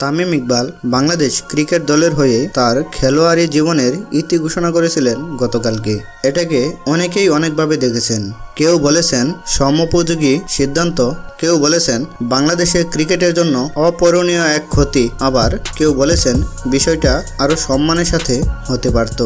Tamim Iqbal Bangladesh cricket দলের হয়ে তার খেলোয়াড়ি জীবনের ইতি ঘোষণা করেছিলেন গতকালকে। এটাকে অনেকেই অনেকভাবে দেখেছেন। কেউ বলেছেন সমোপযোগী সিদ্ধান্ত, কেউ বলেছেন বাংলাদেশের ক্রিকেটের জন্য অপরণীয় এক ক্ষতি, আবার কেউ বলেছেন বিষয়টা আরও সম্মানের সাথে হতে পারত।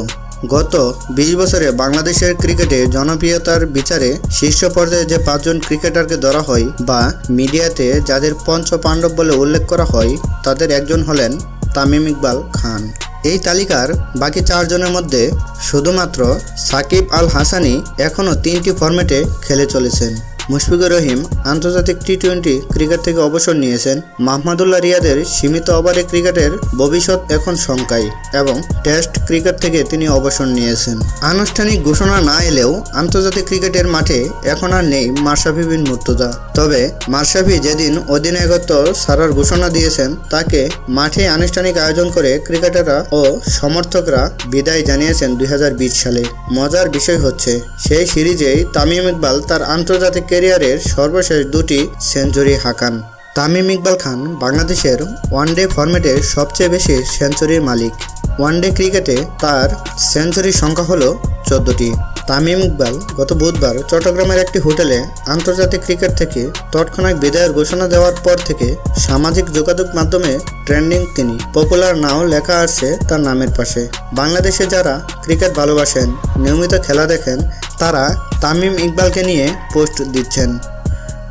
গত বিশ বছরে বাংলাদেশের ক্রিকেটে জনপ্রিয়তার বিচারে শীর্ষ পর্যায়ে যে পাঁচজন ক্রিকেটারকে ধরা হয় বা মিডিয়াতে যাদের পঞ্চ পাণ্ডব বলে উল্লেখ করা হয়, তাদের একজন হলেন তামিম ইকবাল খান। এই তালিকার বাকি চারজনের মধ্যে শুধুমাত্র সাকিব আল হাসানি এখনও তিনটি ফরম্যাটে খেলে চলেছেন। মুশফিকুর রহিম আন্তর্জাতিক টি টোয়েন্টি ক্রিকেট থেকে অবসর নিয়েছেন। মাহমুদুল্লাহ রিয়াদের সীমিত ওভারে ক্রিকেটের ভবিষ্যৎ এখন শঙ্কায় এবং টেস্ট ক্রিকেট থেকে তিনি অবসর নিয়েছেন। আনুষ্ঠানিক ঘোষণা না এলেও আন্তর্জাতিক ক্রিকেটের মাঠে এখন আর নেই মাশরাফি বিন মুর্তজা। তবে মাশরাফি যেদিন অধিনায়কত্ব সারার ঘোষণা দিয়েছেন, তাকে মাঠে আনুষ্ঠানিক আয়োজন করে ক্রিকেটাররা ও সমর্থকরা বিদায় জানিয়েছেন দুই হাজার বিশ সালে। মজার বিষয় হচ্ছে, সেই সিরিজেই তামিম ইকবাল তার আন্তর্জাতিক ক্যারিয়ারের সর্বশেষ দুটি সেঞ্চুরি হাঁকান। তামিম ইকবাল খান বাংলাদেশের ওয়ানডে ফরম্যাটের সবচেয়ে বেশি সেঞ্চুরির মালিক। ওয়ানডে ক্রিকেটে তার সেঞ্চুরির সংখ্যা হলো চোদ্দটি। তামিম ইকবাল গত বুধবার চট্টগ্রামের একটি হোটেলে আন্তর্জাতিক ক্রিকেট থেকে তৎক্ষণাৎ বিদায়ের ঘোষণা দেওয়ার পর থেকে সামাজিক যোগাযোগ মাধ্যমে ট্রেন্ডিং তিনি। পপুলার নাও লেখা আসছে তার নামের পাশে। বাংলাদেশে যারা ক্রিকেট ভালোবাসেন, নিয়মিত খেলা দেখেন, তারা তামিম ইকবালকে নিয়ে পোস্ট দিচ্ছেন।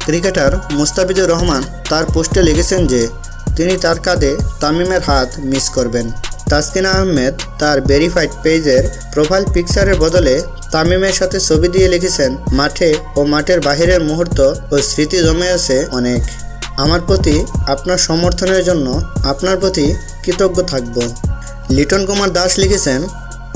ক্রিকেটার মুস্তাফিজুর রহমান তার পোস্টে লিখেছেন যে, তিনি তার কাঁধে তামিমের হাত মিস করবেন। তাসকিন আহমেদ তার ভেরিফাইড পেজের প্রোফাইল পিকচারের বদলে তামিমের সাথে ছবি দিয়ে লিখেছেন, মাঠে ও মাঠের বাহিরের মুহূর্ত ও স্মৃতি জমে আছে অনেক। আমার প্রতি আপনার সমর্থনের জন্য আপনার প্রতি কৃতজ্ঞ থাকব। লিটন কুমার দাস লিখেছেন,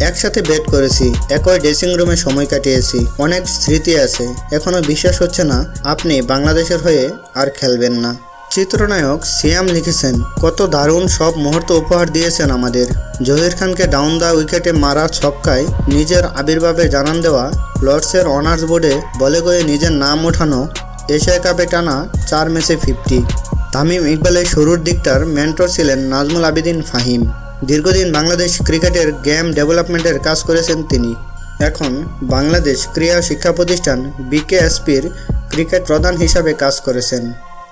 একসাথে বেট করেছি, একই ড্রেসিং রুমে সময় কাটিয়েছি, অনেক স্মৃতি আছে। এখনও বিশ্বাস হচ্ছে না, আপনি বাংলাদেশের হয়ে আর খেলবেন না। চিত্রনায়ক সিয়াম লিখেছেন, কত দারুণ সব মুহূর্ত উপহার দিয়েছেন আমাদের। জহির খানকে ডাউন দ্য উইকেটে মারা ছক্কায় নিজের আবির্ভাবে জানান দেওয়া লর্ডসের অনার্স বোর্ডে বলে গয়ে নিজের নাম ওঠানো এশিয়া কাপে টানা চার ম্যাচে ফিফটি তামিম ইকবালের শুরুর দিকটার মেন্টর ছিলেন নাজমুল আবেদিন ফাহিম। দীর্ঘদিন বাংলাদেশ ক্রিকেটের গেম ডেভেলপমেন্টের কাজ করেছেন তিনি। এখন বাংলাদেশ ক্রীড়া শিক্ষা প্রতিষ্ঠান বিকেএসপির ক্রিকেট প্রধান হিসাবে কাজ করেছেন।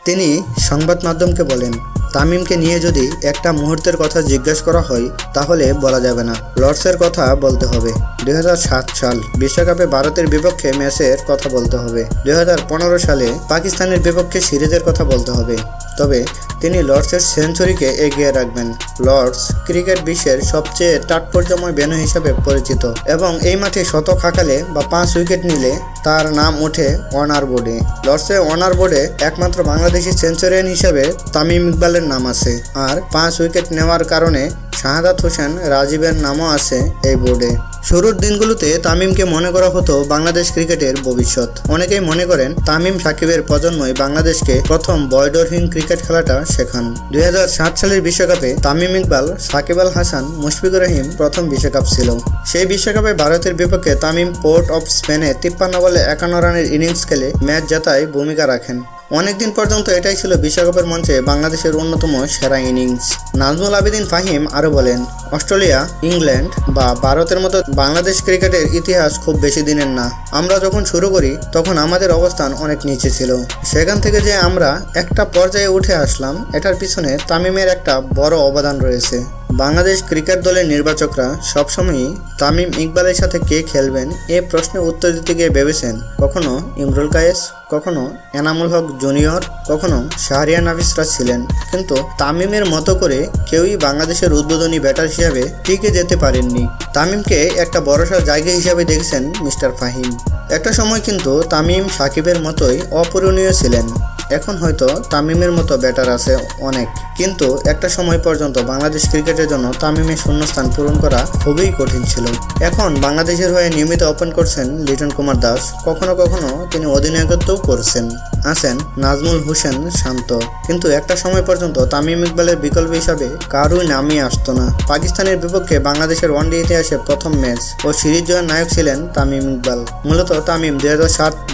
তিনি সংবাদ মাধ্যমকে বলেন, তামিমকে নিয়ে যদি একটা মুহূর্তের কথা জিজ্ঞেস করা হয়, তাহলে বলা যাবে না। লর্ডসের কথা বলতে হবে। দু হাজার সাত সাল বিশ্বকাপে ভারতের বিপক্ষে ম্যাচের কথা বলতে হবে। দু হাজার পনেরো সালে পাকিস্তানের বিপক্ষে সিরিজের কথা বলতে হবে। তবে তিনি লর্ডসের সেঞ্চুরিকে এগিয়ে রাখবেন। লর্ডস ক্রিকেট বিশ্বের সবচেয়ে তাৎপর্যময় ভেন্যু হিসাবে পরিচিত এবং এই মাঠে শতক হাঁকালে বা পাঁচ উইকেট নিলে তার নাম ওঠে অনার বোর্ডে। লর্ডসে অনার বোর্ডে একমাত্র বাংলাদেশি সেঞ্চুরিয়ান হিসেবে তামিম ইকবালের নাম আছে। আর পাঁচ উইকেট নেওয়ার কারণে শাহাদাত হোসেন রাজীবের নামও আছে এই বোর্ডে। শুরুর দিনগুলোতে তামিমকে মনে করা হতো বাংলাদেশ ক্রিকেটের ভবিষ্যৎ। অনেকেই মনে করেন তামিম সাকিবের প্রজন্মই বাংলাদেশকে প্রথম বয়ডরহীন ক্রিকেট খেলাটা শেখান। দু হাজার সাত সালের বিশ্বকাপে তামিম ইকবাল, সাকিব আল হাসান, মুশফিকুর রহিম প্রথম বিশ্বকাপ ছিল। সেই বিশ্বকাপে ভারতের বিপক্ষে তামিম পোর্ট অফ স্পেনে তিপ্পান্ন বলে একান্ন রানের ইনিংস খেলে ম্যাচ জেতায় ভূমিকা রাখেন। অনেকদিন পর্যন্ত এটাই ছিল বিশ্বকাপের মঞ্চে বাংলাদেশের অন্যতম সেরা ইনিংস। নাজমুল আবেদিন ফাহিম আরও বলেন, অস্ট্রেলিয়া, ইংল্যান্ড বা ভারতের মতো বাংলাদেশ ক্রিকেটের ইতিহাস খুব বেশি দিনের না। আমরা যখন শুরু করি, তখন আমাদের অবস্থান অনেক নিচে ছিল। সেখান থেকে যে আমরা একটা পর্যায়ে উঠে আসলাম, এটার পিছনে তামিমের একটা বড় অবদান রয়েছে। বাংলাদেশ ক্রিকেট দলের নির্বাচকরা সবসময়ই তামিম ইকবালের সাথে কে খেলবেন এ প্রশ্নের উত্তর দিতে গিয়ে ভেবেছেন, কখনো ইমরুল কায়েস, কখনো এনামুল হক জুনিয়র, কখনো শাহরিয়ার নাফিসরা ছিলেন। কিন্তু তামিমের মতো করে কেউই বাংলাদেশের উদ্বোধনী ব্যাটার হিসাবে টিকে যেতে পারেননি। তামিমকে একটা বড়সড় জায়গা হিসাবে দেখেছেন মিস্টার ফাহিম। একটা সময় কিন্তু তামিম সাকিবের মতোই অপূরণীয় ছিলেন। এখন হয়তো তামিমের মতো ব্যাটার আছে অনেক। কিন্তু একটা সময় পর্যন্ত বাংলাদেশ ক্রিকেটের জন্য তামিমের শূন্যস্থান পূরণ করা খুবই কঠিন ছিল। এখন বাংলাদেশের হয়ে নিয়মিত ওপেন করছেন লিটন কুমার দাস। কখনো কখনো তিনি অধিনায়কত্বও করছেন। আছেন নাজমুল হোসেন শান্ত। কিন্তু একটা সময় পর্যন্ত তামিম ইকবালের বিকল্প হিসাবে কারুই নামই আসতো না। পাকিস্তানের বিপক্ষে বাংলাদেশের ওয়ানডে ইতিহাসে প্রথম ম্যাচ ও সিরিজ জয়ের নায়ক ছিলেন তামিম ইকবাল। মূলত তামিম দুই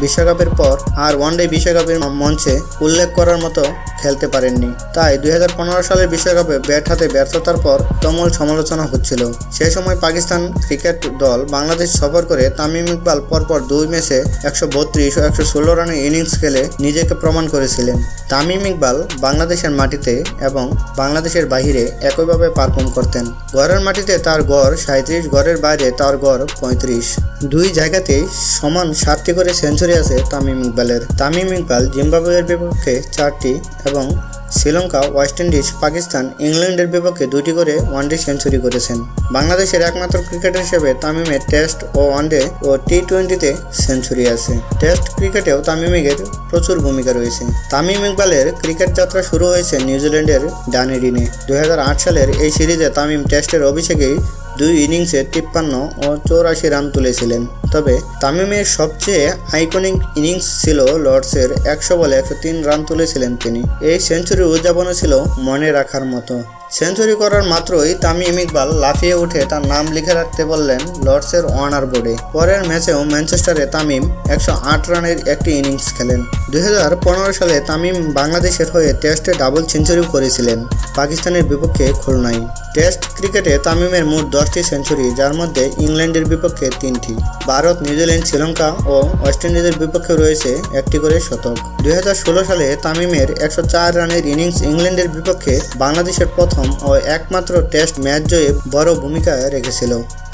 বিশ্বকাপের পর আর ওয়ানডে বিশ্বকাপের মঞ্চে উল্লেখ করার মতো খেলতে পারেননি। তাই দুই হাজার পনেরো সালের বিশ্বকাপে ব্যাট হাতে ব্যর্থতার পর তমল সমালোচনা হচ্ছিল। সে সময় পাকিস্তান ক্রিকেট দল বাংলাদেশ সফর করে তামিম ইকবাল পরপর দুই ম্যাচে একশো বত্রিশ ও একশো ষোলো রানের ইনিংস খেলে নিজেকে প্রমাণ করেছিলেন। তামিম ইকবাল বাংলাদেশের মাটিতে এবং বাংলাদেশের বাহিরে একইভাবে পারফর্ম করতেন। ঘরের মাটিতে তার গড় সাঁত্রিশ ঘরের বাইরে তার গড় পঁয়ত্রিশ। দুই জায়গাতেই সমান সাতটি করে সেঞ্চুরি আছে তামিম ইকবালের। তামিম ইকবাল জিম্বাবুয়ের বিপক্ষে চারটি এবং শ্রীলঙ্কা, ওয়েস্ট ইন্ডিজ, পাকিস্তান, ইংল্যান্ডের বিপক্ষে দুটি করে ওয়ানডে সেঞ্চুরি করেছেন। বাংলাদেশের একমাত্র ক্রিকেটার হিসেবে তামিমের টেস্ট ও ওয়ানডে ও টি টোয়েন্টিতে সেঞ্চুরি আছে। টেস্ট ক্রিকেটেও তামিমের প্রচুর ভূমিকা রয়েছে। তামিম ইকবালের ক্রিকেট যাত্রা শুরু হয়েছে নিউজিল্যান্ডের ডানেডিনে দুই হাজার আট সালের এই সিরিজে তামিম টেস্টের অভিষেকেই দুই ইনিংসে তিপ্পান্ন ও চৌরাশি রান তুলেছিলেন। তবে তামিমের সবচেয়ে আইকনিক ইনিংস ছিল লর্ডসের একশো বলে একশো তিন রান তুলেছিলেন তিনি। এই সেঞ্চুরি উদযাপনও ছিল মনে রাখার মতো। সেঞ্চুরি করার মাত্রই তামিম ইকবাল লাফিয়ে উঠে তার নাম লিখে রাখতে বললেন লর্ডসের অনার বোর্ডে। পরের ম্যাচেও ম্যানচেস্টারে তামিম একশো আট রানের একটি ইনিংস খেলেন। দুই হাজার পনেরো সালে তামিম বাংলাদেশের হয়ে টেস্টে ডাবল সেঞ্চুরিও করেছিলেন, পাকিস্তানের বিপক্ষে খুলনায়। টেস্ট ক্রিকেটে তামিমের মোট দশটি সেঞ্চুরি, যার মধ্যে ইংল্যান্ডের বিপক্ষে তিনটি। ভারত, নিউজিল্যান্ড, শ্রীলঙ্কা ও ওয়েস্ট ইন্ডিজের বিপক্ষে রয়েছে একটি করে শতক। দু হাজার ষোলো সালে তামিমের একশো চার রানের ইনিংস ইংল্যান্ডের বিপক্ষে বাংলাদেশের প্রথম ও একমাত্র টেস্ট ম্যাচ জয়ে বড় ভূমিকা রেখেছিল।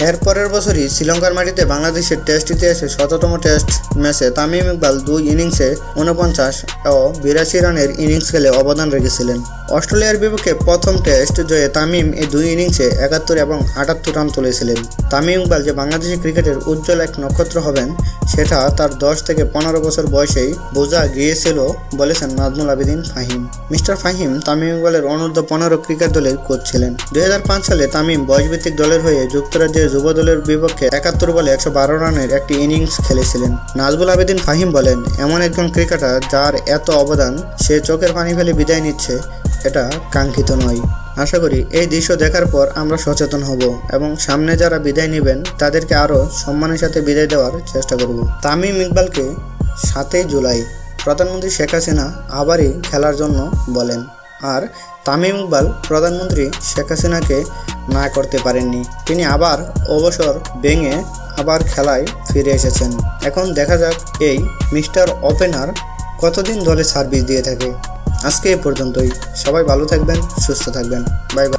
এর পরের বছরই শ্রীলঙ্কার মাটিতে বাংলাদেশের টেস্ট ইতিহাসে শততম টেস্ট ম্যাচে তামিম ইকবাল দুই ইনিংসে উনপঞ্চাশ ও বিরাশি রানের ইনিংস খেলে অবদান রেখেছিলেন। অস্ট্রেলিয়ার বিপক্ষে প্রথম টেস্ট জয়ে তামিম এই দুই ইনিংসে একাত্তর এবং আটাত্তর রান তুলেছিলেন। তামিম ইকবাল যে বাংলাদেশি ক্রিকেটের উজ্জ্বল এক নক্ষত্র হবেন, সেটা তার দশ থেকে পনেরো বছর বয়সেই বোঝা গিয়েছিল, বলেছেন নাজমুল আবেদিন ফাহিম। মিস্টার ফাহিম তামিম ইকবালের অনূর্ধ্ব পনেরো ক্রিকেট দলের কোচ ছিলেন। দুই হাজার পাঁচ সালে তামিম বয়সভিত্তিক দলের হয়ে যুক্তরাজ্যের যুব দলের বিপক্ষে একাত্তর বলে একশো বারো রানের একটি ইনিংস খেলেছিলেন। নাজমুল আবেদিন ফাহিম বলেন, এমন একজন ক্রিকেটার যার এত অবদান সে চোখের পানি ফেলে বিদায় নিচ্ছে, এটা কাঙ্ক্ষিত নয়। আশা করি এই দৃশ্য দেখার পর আমরা সচেতন হব এবং সামনে যারা বিদায় নেবেন, তাদেরকে আরও সম্মানের সাথে বিদায় দেওয়ার চেষ্টা করব। তামিম ইকবালকে সাতই জুলাই প্রধানমন্ত্রী শেখ হাসিনা আবারই খেলার জন্য বলেন, আর তামিম ইকবাল প্রধানমন্ত্রী শেখ হাসিনাকে না করতে পারেননি। তিনি আবার অবসর ভেঙে আবার খেলায় ফিরে এসেছেন। এখন দেখা যাক এই মিস্টার ওপেনার কতদিন দলে সার্ভিস দিয়ে থাকে। আজকে এ পর্যন্তই। সবাই ভালো থাকবেন, সুস্থ থাকবেন। Bye bye.